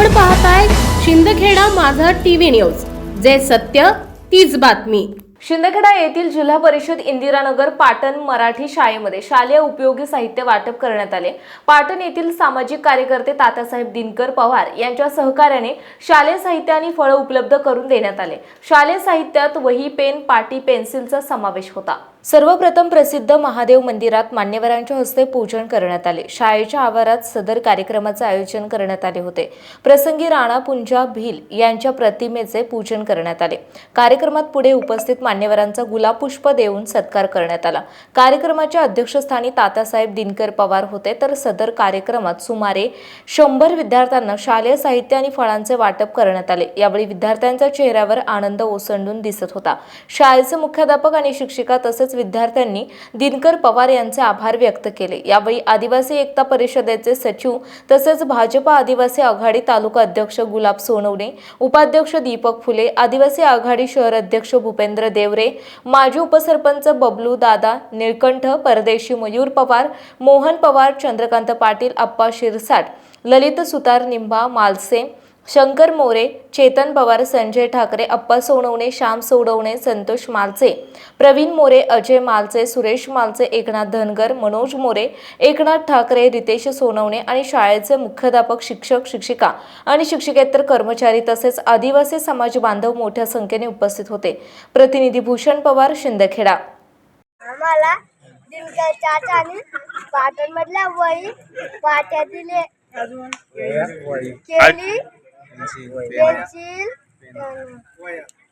आपण पाहताय शिंदखेडा माझा टीव्ही न्यूज. जे सत्य तीच बातमी. शिंदखेडा येथील जिल्हा परिषद इंदिरानगर पाटण मराठी शाळेमध्ये शालेय उपयोगी साहित्य वाटप करण्यात आले. पाटण येथील सामाजिक कार्यकर्ते तात्यासाहेब दिनकर पवार यांच्या सहकार्याने शालेय साहित्य आणि फळं उपलब्ध करून देण्यात आले. शालेय साहित्यात वही पेन पाटी पेन्सिलचा समावेश होता. सर्वप्रथम प्रसिद्ध महादेव मंदिरात मान्यवरांच्या हस्ते पूजन करण्यात आले. शाळेच्या आवारात सदर कार्यक्रमाचे आयोजन करण्यात आले होते. प्रसंगी राणा पुंजा भिल यांच्या प्रतिमेचे पूजन करण्यात आले. कार्यक्रमात पुढे उपस्थित मान्यवरांचा गुलाबपुष्प देऊन सत्कार करण्यात आला. कार्यक्रमाच्या अध्यक्षस्थानी तातासाहेब दिनकर पवार होते. तर सदर कार्यक्रमात सुमारे शंभर विद्यार्थ्यांना शालेय साहित्य आणि फळांचे वाटप करण्यात आले. यावेळी विद्यार्थ्यांच्या चेहऱ्यावर आनंद ओसंडून दिसत होता. शाळेचे मुख्याध्यापक आणि शिक्षिका तसेच विद्यार्थ्यांनी दिनकर पवार यांचे आभार व्यक्त केले. यावेळी आदिवासी एकता परिषदेचे सचिव तसेच भाजपा आदिवासी आघाडी तालुका अध्यक्ष गुलाब सोनवणे उपाध्यक्ष दीपक फुले आदिवासी आघाडी शहर अध्यक्ष भूपेंद्र देवरे माजी उपसरपंच बबलू दादा निळकंठ परदेशी मयूर पवार मोहन पवार चंद्रकांत पाटील अप्पा शिरसाट ललित सुतार निंबा मालसे शंकर मोरे चेतन पवार संजय ठाकरे अप्पा सोनवणे श्याम सोडवणे संतोष मालचे प्रवीण मोरे अजय मालचे सुरेश मालचे एकनाथ धनगर मनोज मोरे एकनाथ ठाकरे रितेश सोनवणे आणि शाळेचे मुख्याध्यापक शिक्षक शिक्षिका आणि शिक्षकेतर कर्मचारी तसेच आदिवासी समाज बांधव मोठ्या संख्येने उपस्थित होते. प्रतिनिधी भूषण पवार शिंदखेडा. आम्हाला वही पाट्या दिले केली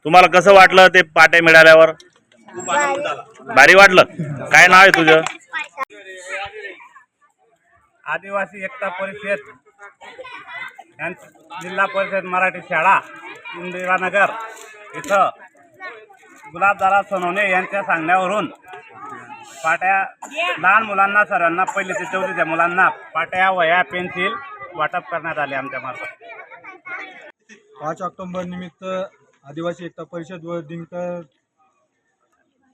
तुम्हाला कसं वाटलं ते पाट्या मिळाल्यावर? भारी. वाटलं. काय नाव आहे तुझं? आदिवासी एकता परिषद जिल्हा परिषद मराठी शाळा इंदिरानगर इथं गुलाबदारा सोनवणे यांच्या सांगण्यावरून पाट्या लहान मुलांना सर्वांना पहिली ते चौथीच्या मुलांना पाट्या वह्या पेन्सिल वाटप करण्यात आले आमच्या मार्फत. पाच ऑक्टोंबर निमित्त आदिवासी एकता परिषद व दिनकर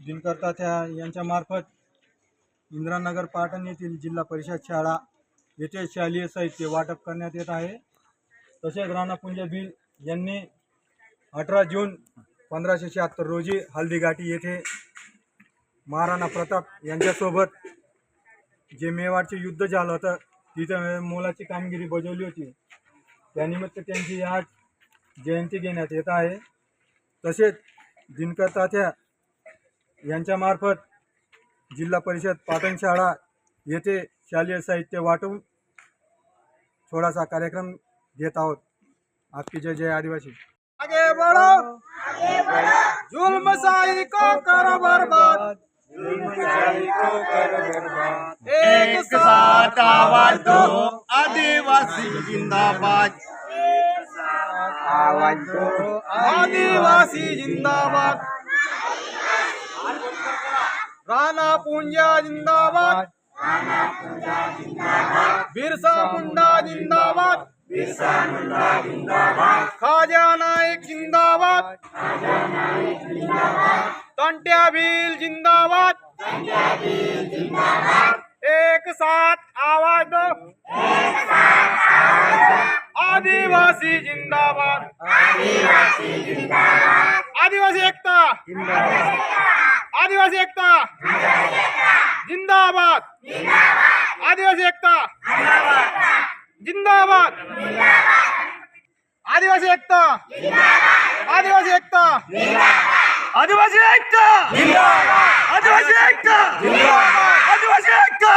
दिनकर्ता त्या यांच्यामार्फत इंदिरानगर पाटण येथील जिल्हा परिषद शाळा येथे शालेय साहित्य वाटप करण्यात येत आहे. तसेच राणापुंज बी यांनी अठरा जून पंधराशे शहात्तर रोजी हल्दीघाटी येथे महाराणा प्रताप यांच्यासोबत जे मेवाडचे युद्ध झालं होतं तिथं मोलाची कामगिरी बजावली होती. त्यानिमित्त त्यांची आज जयंती घेण्यात येत आहे. तसेच दिनकर तात्या यांच्यामार्फत जिल्हा परिषद पाटण शाळा येथे शालेय साहित्य वाटून थोडासा कार्यक्रम घेत आहोत. आपकी जय जय आदिवासी. आगे बढ़ो. जुल्म साई को करो बर्बाद. एक साथ आवाज दो. आदिवासी जिंदाबाद. आदिवासी जिंदाबाद। राणा पुंजा जिंदाबाद। बिरसा मुंडा जिंदाबाद। खाजा नाईक जिंदाबाद। तंट्या भील जिंदाबाद। एक साथ आवाज दो। आदिवासी जिंदाबाद. आदिवासी एकता. आदिवासी एकता. जिंदाबाद. आदिवासी एकता. जिंदाबाद. आदिवासी एकता. आदिवासी एकता. आदिवासी एकता. आदिवासी एकता. आदिवासी एकता.